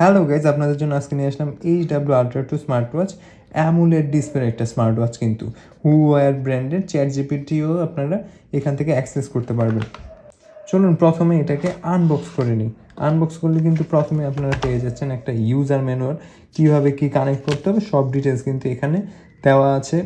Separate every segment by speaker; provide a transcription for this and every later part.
Speaker 1: Hello guys, আপনাদের জন্য আজকে নিয়ে আসলাম H W ultra two smart watch AMOLED ডিসপ্লের একটা স্মার্ট ওয়াচ কিন্তু। হুওয়ার ব্র্যান্ডের চ্যাট জিপিটিও আপনারা এখান থেকে অ্যাক্সেস করতে পারবেন। চলুন প্রথমে এটাকে আনবক্স করে নিই। আনবক্স করলে কিন্তু প্রথমে আপনারা পেয়ে যাচ্ছেন একটা ইউজার ম্যানুয়াল কীভাবে কী কানেক্ট করতে হবে, সব ডিটেলস কিন্তু এখানে দেওয়া আছে।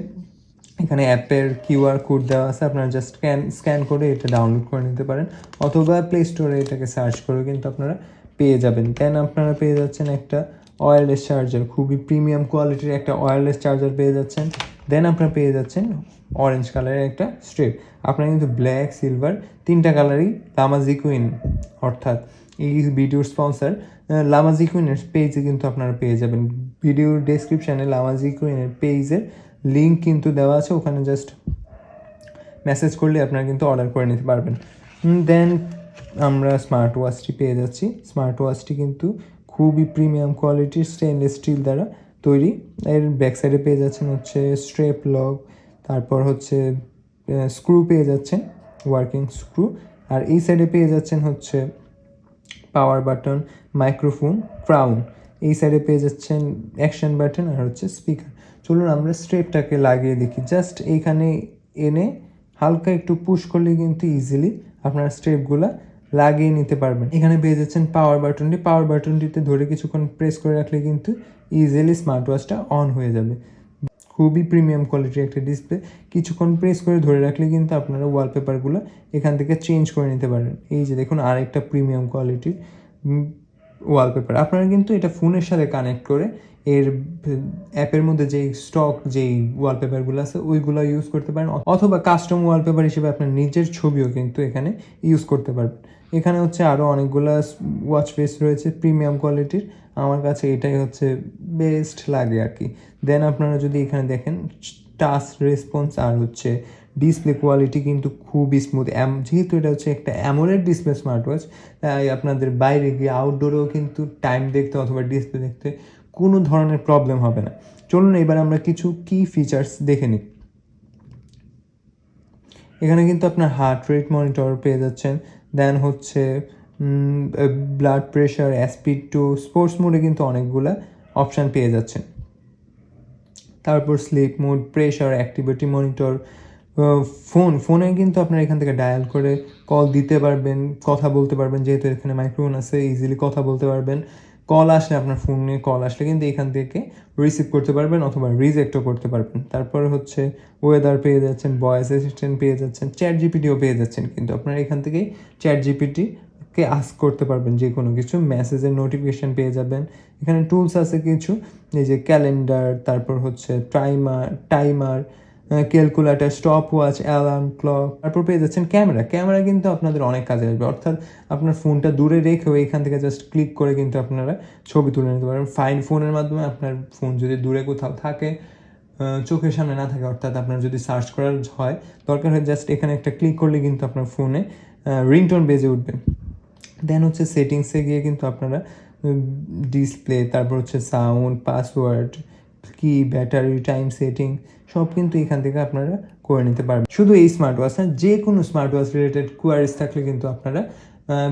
Speaker 1: এখানে অ্যাপের কিউআর কোড দেওয়া আছে। আপনারা জাস্ট স্ক্যান স্ক্যান করে এটা ডাউনলোড করে নিতে পারেন। অথবা প্লে স্টোরে এটাকে সার্চ করে কিন্তু আপনারা পেয়ে যাবেন। দেন আপনারা পেয়ে যাচ্ছেন? একটা ওয়্যারলেস চার্জার খুবই প্রিমিয়াম কোয়ালিটির একটা ওয়্যারলেস চার্জার পেয়ে যাচ্ছেন। দেন আপনারা পেয়ে যাচ্ছেন অরেঞ্জ কালারের একটা স্ট্রিপ আপনারা কিন্তু ব্ল্যাক সিলভার তিনটা কালারই লামাজি কুইন অর্থাৎ এই ভিডিওর স্পন্সার লামাজি কুইনের পেজে কিন্তু আপনারা পেয়ে যাবেন। ভিডিওর ডেসক্রিপশানে লামাজি কুইনের পেজের লিঙ্ক কিন্তু দেওয়া আছে। ওখানে জাস্ট মেসেজ করলে আপনারা কিন্তু অর্ডার করে নিতে পারবেন। দেন আমরা স্মার্ট ওয়াচটি পেয়ে যাচ্ছি। স্মার্ট ওয়াচটি কিন্তু খুবই প্রিমিয়াম কোয়ালিটির স্টেনলেস স্টিল দ্বারা তৈরি। এর ব্যাক সাইডে পেয়ে যাচ্ছেন হচ্ছে স্ট্রেপ লক তারপর হচ্ছে স্ক্রু পেয়ে যাচ্ছেন ওয়ার্কিং স্ক্রু আর এই সাইডে পেয়ে যাচ্ছেন হচ্ছে পাওয়ার বাটন মাইক্রোফোন ক্রাউন এই সাইডে পেয়ে যাচ্ছেন অ্যাকশন বাটন আর হচ্ছে স্পিকার চলুন আমরা স্ট্রেপটাকে লাগিয়ে দেখি। জাস্ট এইখানে এনে হালকা একটু পুশ করলে কিন্তু ইজিলি আপনার স্ট্রেপগুলো লাগিয়ে নিতে পারবেন। এখানে পেয়ে যাচ্ছেন পাওয়ার বাটনটি পাওয়ার বাটনটিতে ধরে কিছুক্ষণ প্রেস করে রাখলে কিন্তু ইজিলি স্মার্ট ওয়াচটা অন হয়ে যাবে। খুবই প্রিমিয়াম কোয়ালিটির একটা ডিসপ্লে কিছুক্ষণ প্রেস করে ধরে রাখলে কিন্তু আপনারা ওয়ালপেপারগুলো এখান থেকে চেঞ্জ করে নিতে পারেন। এই যে দেখুন, আরেকটা প্রিমিয়াম কোয়ালিটির ওয়ালপেপার আপনারা কিন্তু এটা ফোনের সাথে কানেক্ট করে এর অ্যাপের মধ্যে যেই স্টক যেই ওয়ালপেপারগুলো আছে, ওইগুলো ইউজ করতে পারেন। অথবা কাস্টম ওয়ালপেপার হিসেবে আপনার নিজের ছবিও কিন্তু এখানে ইউজ করতে পারবেন। এখানে হচ্ছে আরও অনেকগুলো ওয়াচ ফেস রয়েছে প্রিমিয়াম কোয়ালিটির আমার কাছে এটাই হচ্ছে বেস্ট লাগে আর কি। দেন আপনারা যদি এখানে দেখেন টাচ রেসপন্স আর হচ্ছে ডিসপ্লে কোয়ালিটি কিন্তু খুবই স্মুথ যেহেতু এটা হচ্ছে একটা অ্যামোলেড ডিসপ্লে স্মার্ট ওয়াচ তাই আপনাদের বাইরে গিয়ে আউটডোরেও কিন্তু টাইম দেখতে অথবা ডিসপ্লে দেখতে কোনো ধরনের প্রবলেম হবে না। চলুন এবার আমরা কিছু কি ফিচার্স দেখে নিই। এখানে কিন্তু আপনার হার্ট রেট মনিটর পেয়ে যাচ্ছেন দেন হচ্ছে ব্লাড প্রেশার অ্যাসপিড টু স্পোর্টস মোডে কিন্তু অনেকগুলা অপশান পেয়ে যাচ্ছেন। তারপর sleep mode pressure activity monitor phone ফোনে কিন্তু আপনারা এখান থেকে ডায়াল করে কল দিতে পারবেন, কথা বলতে পারবেন, যেহেতু এখানে মাইক্রোফোন আছে ইজিলি কথা বলতে পারবেন। কল আসলে আপনার ফোনে কল আসলে কিন্তু এখান থেকে রিসিভ করতে পারবেন অথবা রিজেক্টও করতে পারবেন। তারপরে হচ্ছে ওয়েদার পেয়ে যাচ্ছেন ভয়েস অ্যাসিস্ট্যান্ট পেয়ে যাচ্ছেন চ্যাট জিপিটিও পেয়ে যাচ্ছেন কিন্তু আপনারা এখান থেকেই চ্যাট জিপিটি কে আস্ক করতে পারবেন যে কোনো কিছু মেসেজের নোটিফিকেশান পেয়ে যাবেন। এখানে টুলস আছে কিছু, এই যে ক্যালেন্ডার তারপর হচ্ছে timer timer calculator stopwatch alarm clock তারপর পেয়ে যাচ্ছেন ক্যামেরা ক্যামেরা কিন্তু আপনাদের অনেক কাজে আসবে। অর্থাৎ আপনার ফোনটা দূরে রেখেও এখান থেকে জাস্ট ক্লিক করে কিন্তু আপনারা ছবি তুলে নিতে পারেন ফাইন ফোনের মাধ্যমে আপনার ফোন যদি দূরে কোথাও থাকে চোখের সামনে না থাকে, অর্থাৎ আপনার যদি সার্চ করার হয়, দরকার হয় জাস্ট এখানে একটা ক্লিক করলে কিন্তু আপনার ফোনে রিংটোন বেজে উঠবে। দেন হচ্ছে সেটিংসে গিয়ে কিন্তু আপনারা ডিসপ্লে তারপর হচ্ছে সাউন্ড পাসওয়ার্ড কি ব্যাটারি টাইম সেটিং সব কিন্তু এখান থেকে আপনারা করে নিতে পারবেন। শুধু এই স্মার্ট ওয়াচ না, যে কোনো স্মার্ট ওয়াচ রিলেটেড কোয়ারিজ থাকলে কিন্তু আপনারা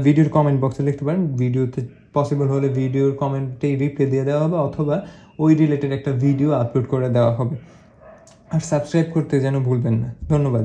Speaker 1: ভিডিওর কমেন্ট বক্সে লিখতে পারেন। ভিডিওতে পসিবল হলে ভিডিওর কমেন্টেই রিপ্লাই দিয়ে দেওয়া হবে, অথবা ওই রিলেটেড একটা ভিডিও আপলোড করে দেওয়া হবে। আর সাবস্ক্রাইব করতে যেন ভুলবেন না। ধন্যবাদ।